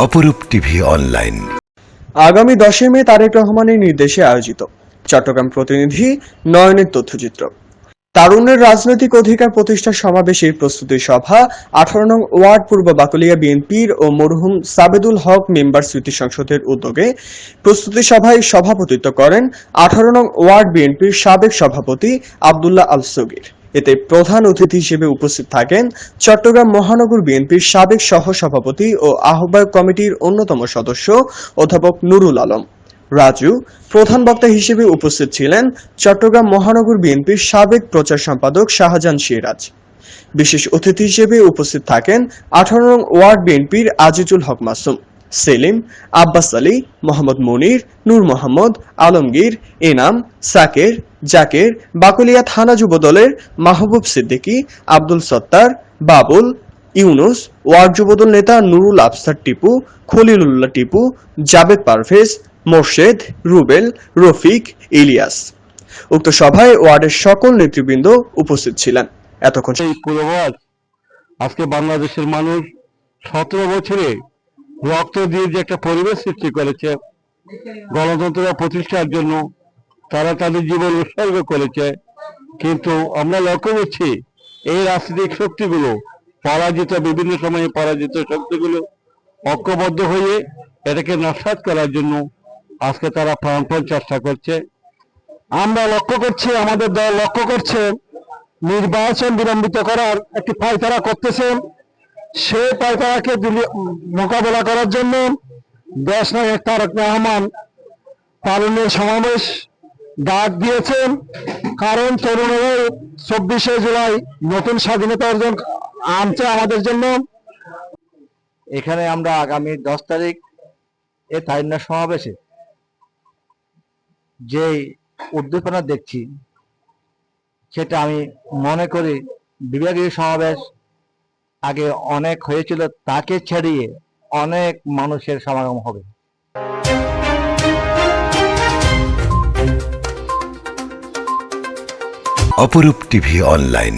অপরূপ TV online. আগামী দশই মে তারেক রহমানের নির্দেশে আয়োজিত চট্টগ্রাম প্রতিনিধি নয়নের তথ্যচিত্র। তারুণের রাজনৈতিক অধিকার প্রতিষ্ঠা সমাবেশের প্রস্তুতি সভা, আঠারো নং ওয়ার্ড পূর্ব বাকলিয়া বিএনপির ও মরহুম সাবেদুল হক মেম্বার স্মৃতি সংসদের উদ্যোগে প্রস্তুতি সভায় সভাপতিত্ব করেন আঠারো নং ওয়ার্ড বিএনপির সাবেক সভাপতি আবদুল্লাহ আল সগির এতে প্রধান অতিথি হিসেবে উপস্থিত থাকেন চট্টগ্রাম মহানগর বিএনপির সাবেক সহসভাপতি ও আহ্বায়ক কমিটির অন্যতম সদস্য অধ্যাপক নুরুল আলম। রাজু, প্রধান বক্তা হিসেবে উপস্থিত ছিলেন চট্টগ্রাম মহানগর বিএনপির সাবেক প্রচার সম্পাদক শাহজাহান সিরাজ। বিশেষ অতিথি হিসেবে উপস্থিত থাকেন আঠারো নং ওয়ার্ড বিএনপির আজিজুল হক মাসুম, সেলিম, আব্বাস আলী, মোহাম্মদ মনির, নূর মোহাম্মদ, আলমগীর, এনাম, সাকের জাকের বাকুলিয়া থানা যুব দলের মাহবুব সিদ্দিকী, আব্দুল সত্তার, বাবুল, ইউনুস, ওয়ার্ড যুবদল নেতা নুরুল আফসার টিপু, খলিলুল্লাহ টিপু, জাবেদ পারভেজ, মোর্শেদ, রুবেল, রফিক, ইলিয়াস। উক্ত সভায় ওয়ার্ডের সকল নেতৃবৃন্দ উপস্থিত ছিলেন। এতক্ষণ আজকে বাংলাদেশের মানুষ সতেরো বছরে রক্ত দিয়ে যে একটা পরিবেশ সৃষ্টি করেছে, গণতন্ত্র প্রতিষ্ঠার জন্য তারা তাদের জীবন উৎসর্গ করেছে। কিন্তু আমরা লক্ষ্য করছি, এই রাজনৈতিক শক্তিগুলো, পরাজিত, বিভিন্ন সময়ে পরাজিত শক্তিগুলো ঐক্যবদ্ধ হয়ে এটাকে নস্বাত করার জন্য আজকে তারা প্রাণপণ চেষ্টা করছে। আমরা লক্ষ্য করছি, আমাদের দল লক্ষ্য করছে, নির্বাচন বিলম্বিত করার একটি পায়তারা করতেছেন সেই পায়তারাকে মোকাবেলা করার জন্য দেশ নায়ক তারক রহমান পালনের সমাবেশ ডাক দিয়েছেন, কারণ তরুণের চব্বিশে জুলাই নতুন স্বাধীনতা অর্জন আনছে আমাদের জন্য। এখানে আমরা আগামী দশ তারিখ এ তাইন্না সমাবেশে যে উদ্দীপনা দেখছি, সেটা আমি মনে করি বিভাগীয় সমাবেশ আগে অনেক হয়েছিল, তাকে ছাড়িয়ে অনেক মানুষের সমাগম হবে। অপরূপ টিভি অনলাইন।